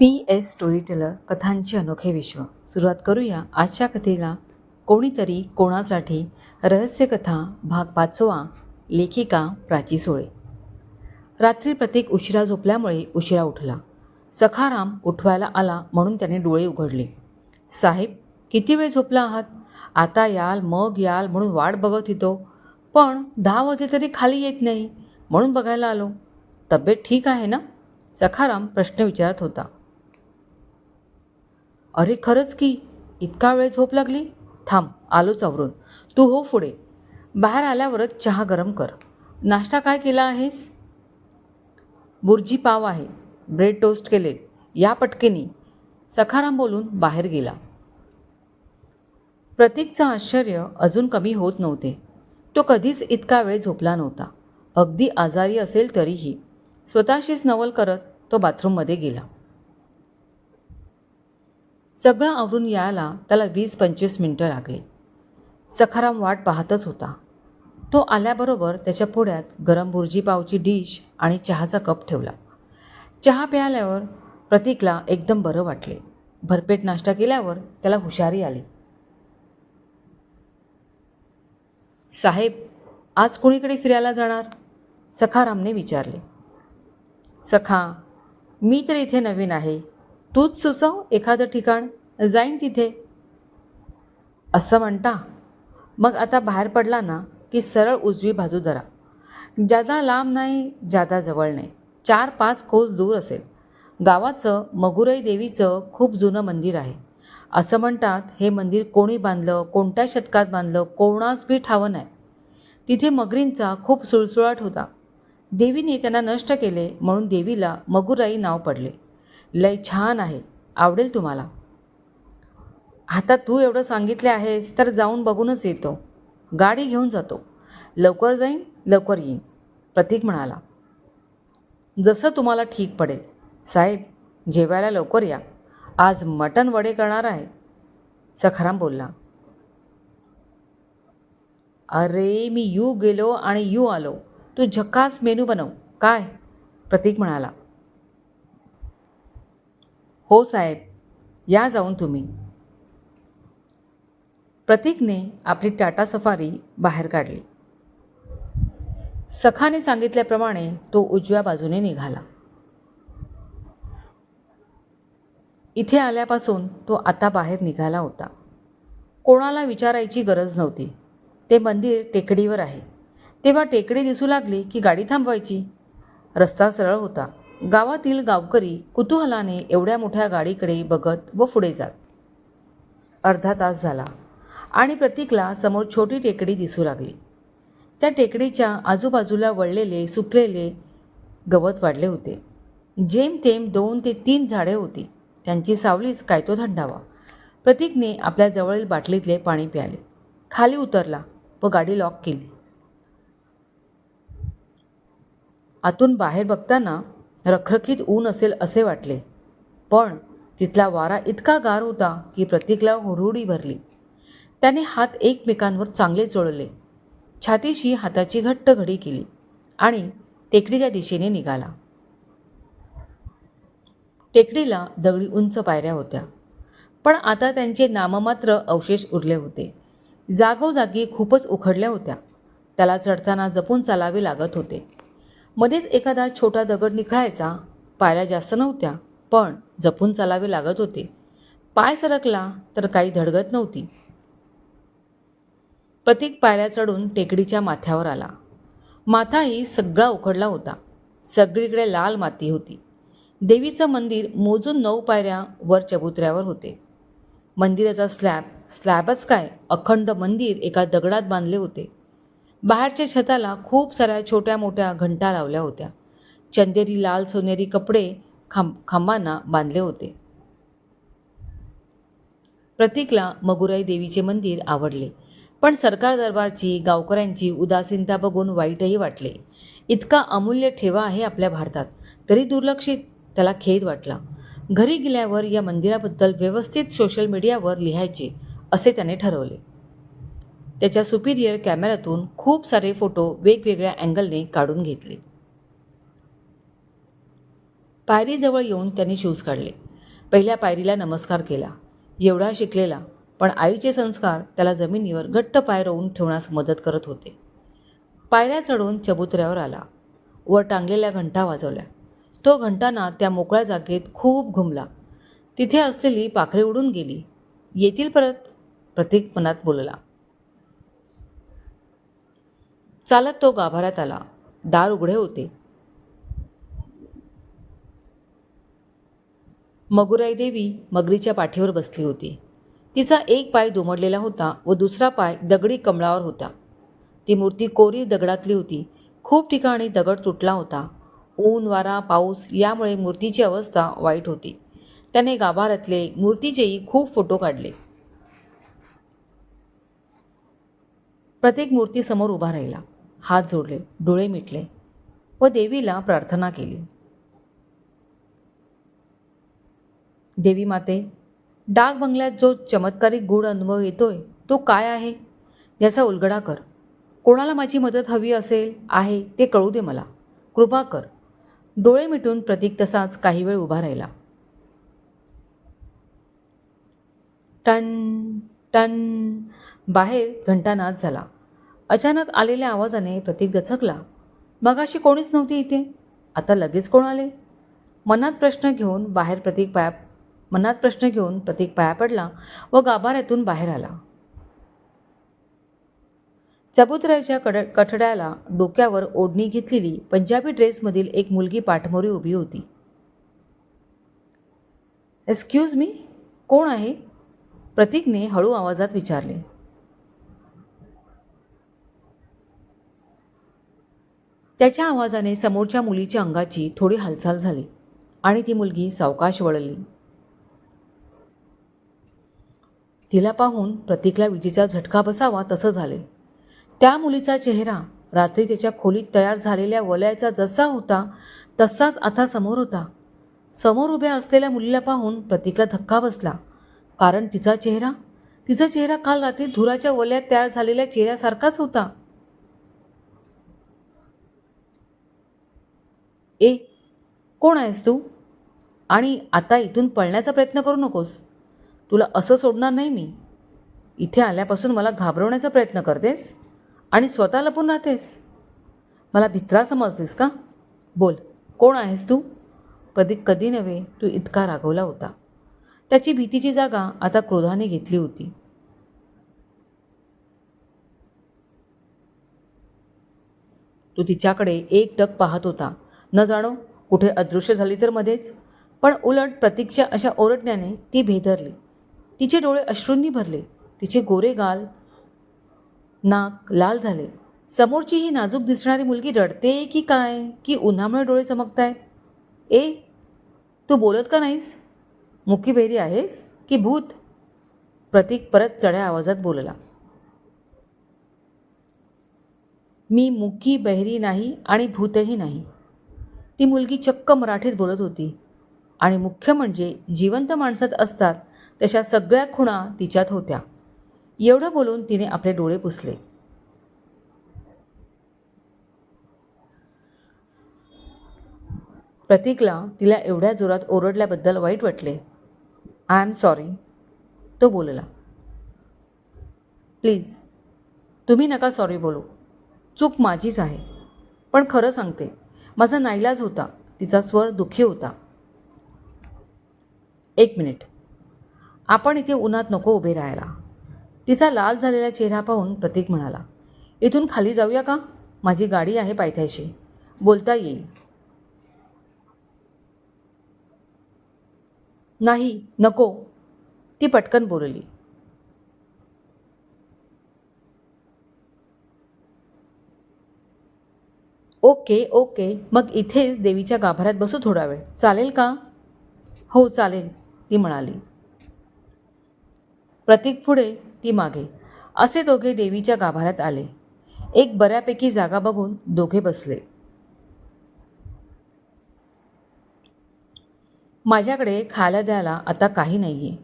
P S story teller कथांचे अनोखे विश्व. सुरुवात करूया आजच्या कथेला. कोणीतरी कोणासाठी रहस्यकथा भाग पाचवा लेखिका प्राची सोळे. रात्री प्रत्येक उशिरा झोपल्यामुळे उशिरा उठला. सखाराम उठवायला आला म्हणून त्याने डोळे उघडले. साहेब किती वेळ झोपला आहात? आता याल मग याल म्हणून वाट बघत होतो. पण दहा वाजले तरी खाली येत नाही म्हणून बघायला आलो. तब्येत ठीक आहे ना? सखाराम प्रश्न विचारत होता. अरे खरंच की इतका वेळ झोप लागली? थांब आलोच आवरून. तू हो पुढे. बाहेर आल्यावरच चहा गरम कर. नाश्ता काय केला आहेस? बुर्जी पाव आहे. ब्रेड टोस्ट केले. या पटकेनी. सखाराम बोलून बाहेर गेला. प्रतीकचं आश्चर्य अजून कमी होत नव्हते. तो कधीच इतका वेळ झोपला नव्हता. अगदी आजारी असेल तरीही. स्वतःशीच नवल करत तो बाथरूममध्ये गेला. सगळं आवरून यायला त्याला वीस पंचवीस मिनटं लागली. सखाराम वाट पाहतच होता. तो आल्याबरोबर त्याच्या पुढ्यात गरम बुर्जी पावची डिश आणि चहाचा कप ठेवला. चहा प्यायल्यावर प्रतीकला एकदम बरं वाटले. भरपेट नाश्ता केल्यावर त्याला हुशारी आली. साहेब आज कुणीकडे फिरायला जाणार? सखारामने विचारले. सखा मी तर इथे नवीन आहे. तूच सुचव एखादं ठिकाण. जाईन तिथे. असं म्हणता. मग आता बाहेर पडला ना की सरळ उजवी बाजू धरा. जादा लांब नाही जादा जवळ नाही. चार पाच कोस दूर असेल. गावाचं मगुराई देवीचं खूप जुनं मंदिर आहे. असं म्हणतात हे मंदिर कोणी बांधलं कोणत्या शतकात बांधलं कोणास बी ठावं नाही. तिथे मगरींचा खूप सुळसुळाट होता. देवीने त्यांना नष्ट केले म्हणून देवीला मगुराई नाव पडले. लय छान आहे. आवडेल तुम्हाला. आता तू एवढं सांगितले आहेस तर जाऊन बघूनच येतो. गाडी घेऊन जातो. लवकर जाईन लवकर येईन. प्रतीक म्हणाला. जसं तुम्हाला ठीक पडेल. साहेब जेवायला लवकर या. आज मटण वडे करणार आहे. सखाराम बोलला. अरे मी यू गेलो आणि यू आलो. तू झक्कास मेनू बनव. काय? प्रतीक म्हणाला. हो साहेब या जाऊन तुम्ही. प्रतीकने आपली टाटा सफारी बाहेर काढली. सखाने सांगितल्याप्रमाणे तो उजव्या बाजूने निघाला. इथे आल्यापासून तो आता बाहेर निघाला होता. कोणाला विचारायची गरज नव्हती. ते मंदिर टेकडीवर आहे. तेव्हा टेकडी दिसू लागली की गाडी थांबवायची. रस्ता सरळ होता. गावातील गावकरी कुतूहलाने एवढ्या मोठ्या गाडीकडे बघत व पुढे जात. अर्धा तास झाला आणि प्रतीकला समोर छोटी टेकडी दिसू लागली. त्या टेकडीच्या आजूबाजूला वळलेले सुकलेले गवत वाढले होते. जेमतेम दोन ते तीन झाडे होती. त्यांची सावलीच काय तो थंडावा. प्रतीकने आपल्या जवळील बाटलीतले पाणी प्याले. खाली उतरला व गाडी लॉक केली. आतून बाहेर बघताना रखरखीत ऊन असेल असे वाटले. पण तिथला वारा इतका गार होता की प्रतीकला हुरहुडी भरली. त्याने हात एकमेकांवर चांगले चोळले. छातीशी हाताची घट्ट घडी केली आणि टेकडीच्या दिशेने निघाला. टेकडीला दगडी उंच पायऱ्या होत्या. पण आता त्यांचे नाममात्र अवशेष उरले होते. जागोजागी खूपच उखडल्या होत्या. त्याला चढताना जपून चालावे लागत होते. मध्येच एखादा छोटा दगड निखळायचा पायऱ्या जास्त नव्हत्या पण जपून चालावे लागत होते. पाय सरकला तर काही धडगत नव्हती. प्रतीक पायऱ्या चढून टेकडीच्या माथ्यावर आला. माथाही सगळा उखडला होता. सगळीकडे लाल माती होती. देवीचं मंदिर मोजून नऊ पायऱ्या वर चबुतऱ्यावर होते. मंदिराचा स्लॅब स्लॅबच काय? अखंड मंदिर एका दगडात बांधले होते. बाहेरच्या छताला खूप साऱ्या छोट्या मोठ्या घंटा लावल्या होत्या. चंदेरी लाल सोनेरी कपडे खांब खांबांना बांधले होते. प्रतीकला मगुराई देवीचे मंदिर आवडले पण सरकार दरबारची गावकऱ्यांची उदासीनता बघून वाईटही वाटले. इतका अमूल्य ठेवा आहे आपल्या भारतात तरी दुर्लक्षित त्याला खेद वाटला. घरी गेल्यावर या मंदिराबद्दल व्यवस्थित सोशल मीडियावर लिहायचे असे त्याने ठरवले. त्याच्या सुपिरियर कॅमेऱ्यातून खूप सारे फोटो वेगवेगळ्या अँगलने काढून घेतले. पायरीजवळ येऊन त्यांनी शूज काढले. पहिल्या पायरीला नमस्कार केला. एवढा शिकलेला पण आईचे संस्कार त्याला जमिनीवर घट्ट पाय रोवून ठेवण्यास मदत करत होते. पायऱ्या चढून चबुतऱ्यावर आला. वर टांगलेल्या घंटा वाजवल्या. तो घंटाना त्या मोकळ्या जागेत खूप घुमला. तिथे असलेली पाखरे उडून गेली. येतील परत? प्रतीक मनात बोलला. चालत तो गाभाऱ्यात आला. दार उघडे होते. मगुराई देवी मगरीच्या पाठीवर बसली होती. तिचा एक पाय दुमडलेला होता व दुसरा पाय दगडी कमळावर होता. ती मूर्ती कोरी दगडातली होती. खूप ठिकाणी दगड तुटला होता. ऊन वारा पाऊस यामुळे मूर्तीची अवस्था वाईट होती. त्याने गाभाऱ्यातले मूर्तीचेही खूप फोटो काढले. प्रत्येक मूर्तीसमोर उभा राहिला. हात जोडले डोळे मिटले व देवीला प्रार्थना केली. देवी माते डाक बंगल्यात जो चमत्कारिक गूढ अनुभव येतोय तो काय आहे? याचा उलगडा कर. कोणाला माझी मदत हवी असेल आहे ते कळू दे मला. कृपा कर. डोळे मिटून प्रतीक तसाच काही वेळ उभा राहिला. टन टन बाहेर घंटानाद झाला. अचानक आलेल्या आवाजाने प्रतीक दचकला. मगाशी कोणीच नव्हती इथे. आता लगेच कोण आले? मनात प्रश्न घेऊन बाहेर प्रतीक पाया मनात प्रश्न घेऊन प्रतीक पाया पडला व गाभाऱ्यातून बाहेर आला. चबुतराच्या कड कठड्याला डोक्यावर ओढणी घेतलेली पंजाबी ड्रेसमधील एक मुलगी पाठमोरी उभी होती. एक्सक्यूज मी कोण आहे? प्रतीकने हळू आवाजात विचारले. त्याच्या आवाजाने समोरच्या मुलीच्या अंगाची थोडी हालचाल झाली आणि ती मुलगी सावकाश वळली. तिला पाहून प्रतीकला विजेचा झटका बसावा तसं झाले. त्या मुलीचा चेहरा रात्री त्याच्या खोलीत तयार झालेल्या वलयाचा जसा होता तसाच आता समोर होता. समोर उभ्या असलेल्या मुलीला पाहून प्रतीकला धक्का बसला. कारण तिचा चेहरा तिचा चेहरा काल रात्री धुराच्या वलयात तयार झालेल्या चेहऱ्यासारखाच होता. ए कोण आहेस तू? आणि आता इथून पळण्याचा प्रयत्न करू नकोस. तुला असं सोडणार नाही मी. इथे आल्यापासून मला घाबरवण्याचा प्रयत्न करतेस आणि स्वतः लपून राहतेस. मला भित्रा समजतेस का? बोल कोण आहेस तू? प्रदीप कधी नव्हे तू इतका रागवला होता. त्याची भीतीची जागा आता क्रोधाने घेतली होती. तो तिच्याकडे एक टक पाहत होता. न जाणो कुठे अदृश्य झाली तर मध्येच. पण उलट प्रतीकच्या अशा ओरडण्याने ती भेदरली. तिचे डोळे अश्रूंनी भरले. तिचे गोरे गाल नाक लाल झाले. समोरची ही नाजूक दिसणारी मुलगी रडते की काय की उन्हामुळे डोळे चमकताय ए तू बोलत का नाहीस? मुकी बेरी आहेस की भूत? प्रतीक परत चढ्या आवाजात बोलला. मी मुकी बहिरी नाही आणि भूतही नाही. ती मुलगी चक्क मराठीत बोलत होती. आणि मुख्य म्हणजे जिवंत माणसात असतात तशा सगळ्या खुणा तिच्यात होत्या. एवढं बोलून तिने आपले डोळे पुसले. प्रतीकला तिला एवढ्या जोरात ओरडल्याबद्दल वाईट वाटले. आय एम सॉरी तो बोलला. प्लीज तुम्ही नका सॉरी बोलू. चूक माझीच आहे. पण खरं सांगते माझा नाईलाज होता. तिचा स्वर दुःखी होता. एक मिनिट. आपण इथे उन्हात नको उभे राहायला. तिचा लाल झालेला चेहरा पाहून प्रतीक म्हणाला इथून खाली जाऊया का? माझी गाडी आहे पायथ्याशी. बोलता येईल. नाही नको. ती पटकन बोलली. Okay okay. मग इथेच देवीच्या गाभाऱ्यात बसू थोडा वेळ. चालेल का? हो चालेल ती म्हणाली. प्रतीक पुढे ती मागे. असे दोघे देवीच्या गाभाऱ्यात आले. एक बऱ्यापैकी जागा बघून दोघे बसले. माझ्याकडे खायला द्यायला आता काही नाही आहे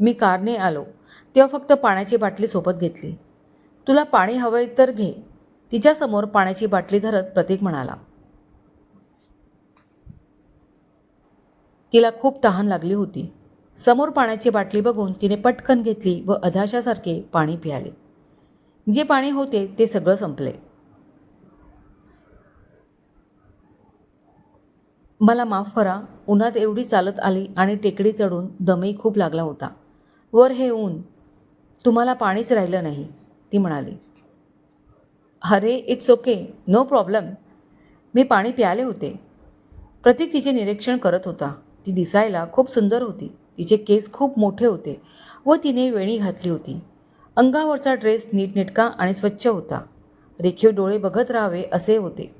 मी कारने आलो. तेव्हा फक्त पाण्याची बाटली सोबत घेतली. तुला पाणी हवंय तर घे. तिच्यासमोर पाण्याची बाटली धरत प्रतीक म्हणाला तिला खूप तहान लागली होती. समोर पाण्याची बाटली बघून तिने पटकन घेतली व अधाशासारखे पाणी पियाले. जे पाणी होते ते सगळं संपले. मला माफ करा उन्हात एवढी चालत आली आणि टेकडी चढून दमही खूप लागला होता. वर हे ऊन तुम्हाला पाणीच राहिलं नाही ती म्हणाली. अरे इट्स ओके नो प्रॉब्लेम मी पाणी प्याले होते. प्रतीक तिचे निरीक्षण करत होता. ती दिसायला खूप सुंदर होती. तिचे केस खूप मोठे होते व तिने वेणी घातली होती. अंगावरचा ड्रेस नीटनेटका आणि स्वच्छ होता. रेखीव डोळे बघत राहावे असे होते.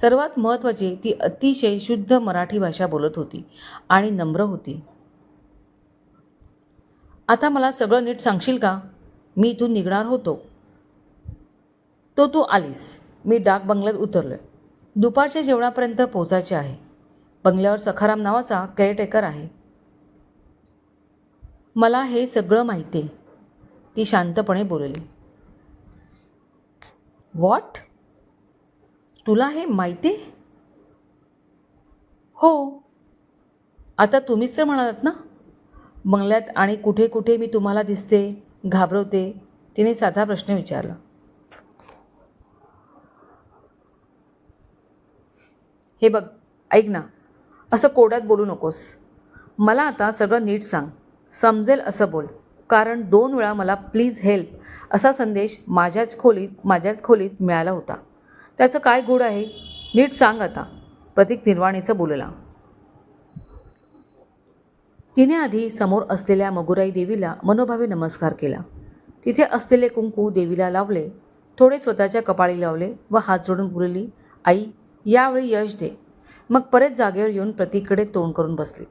सर्वात महत्त्वाचे ती अतिशय शुद्ध मराठी भाषा बोलत होती आणि नम्र होती. आता मला सगळं नीट सांगशील का? मी इथून निघणार होतो. तो तू आलीस. मी डाक बंगल्यात उतरलो आहे दुपारच्या जेवणापर्यंत पोचायचे आहे. बंगल्यावर सखाराम नावाचा केअरटेकर आहे. मला हे सगळं माहिती आहे. ती शांतपणे बोलली. वॉट तुला हे माहिती आहे? हो. आता तुम्हीच तर म्हणालात ना? बंगल्यात आणि कुठे कुठे मी तुम्हाला दिसते घाबरवते तिने साधा प्रश्न विचारला. हे बघ ऐक ना. असं कोड्यात बोलू नकोस. मला आता सगळं नीट सांग. समजेल असं बोल. कारण दोन वेळा मला प्लीज हेल्प असा संदेश माझ्याच खोलीत माझ्याच खोलीत मिळाला होता. त्याचं काय गुड आहे? नीट सांग आता. प्रतीक निर्वाणीचं बोलला. तिने आधी समोर असलेल्या मगुराई देवीला मनोभावे नमस्कार केला. तिथे असलेले कुंकू देवीला लावले थोडे स्वतःच्या कपाळी लावले व हात जोडून बोलली आई यावेळी यश दे. मग परत जागेवर येऊन प्रतीककडे तोंड करून बसली.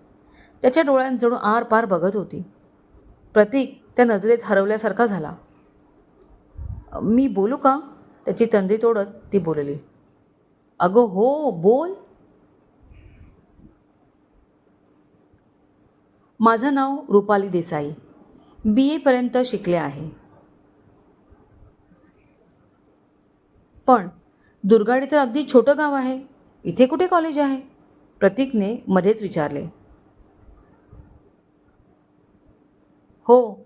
त्याच्या डोळ्यात जणू आर पार बघत होती. प्रतीक त्या नजरेत हरवल्यासारखा झाला. मी बोलू का? त्याची तंदी तोडत ती बोलली. अगं हो बोल. माझं नाव रुपाली देसाई. बी एपर्यंत शिकले आहे. पण दुर्गाडी तर अगदी छोटं गाव आहे. इथे कुठे कॉलेज आहे? प्रतीकने मध्येच विचारले. हो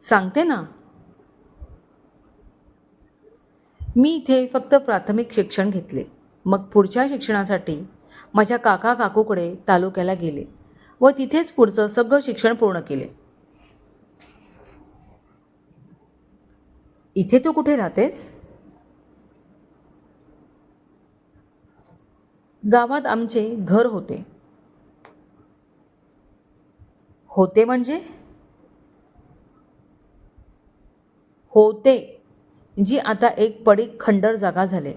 सांगते ना. मी इथे फक्त प्राथमिक शिक्षण घेतले. मग पुढच्या शिक्षणासाठी माझ्या काका काकूकडे तालुक्याला गेले व तिथेच पुढचं सगळं शिक्षण पूर्ण केले. इथे तू कुठे राहतेस? गावात आमचे घर होते. होते म्हणजे? होते जी आता एक पडीक खंडर जागा झाले.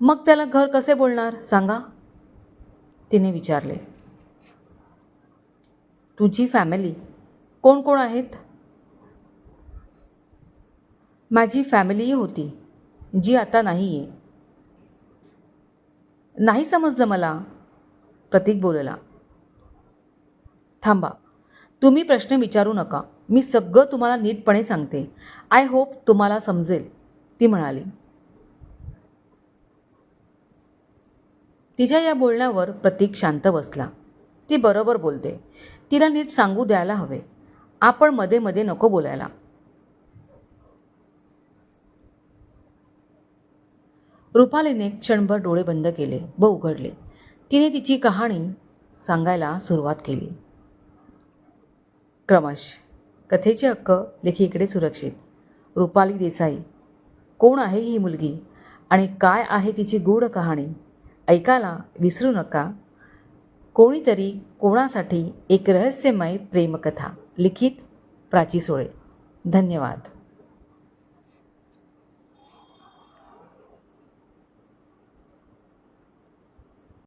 मग त्याला घर कसे बोलणार? सांगा. तिने विचारले. तुझी फॅमिली कोण कोण आहेत? माझी फॅमिलीही होती जी आता नाही आहे नाही समजलं मला. प्रतीक बोलला. थांबा. तुम्ही प्रश्न विचारू नका. मी सगळं तुम्हाला नीटपणे सांगते. आय होप तुम्हाला समजेल. ती म्हणाली. तिच्या या बोलण्यावर प्रतीक शांत बसला. ती बरोबर बोलते. तिला नीट सांगू द्यायला हवे. आपण मध्ये मध्ये नको बोलायला. रुपालीने क्षणभर डोळे बंद केले व उघडले. तिने तिची कहाणी सांगायला सुरुवात केली. क्रमश. कथेचे हक्क लेखीकडे सुरक्षित. रुपाली देसाई कोण आहे ही मुलगी? आणि काय आहे तिची गूढ कहाणी? ऐकायला विसरू नका. कोणीतरी कोणासाठी एक रहस्यमय प्रेमकथा लिखित प्राची सोळे. धन्यवाद.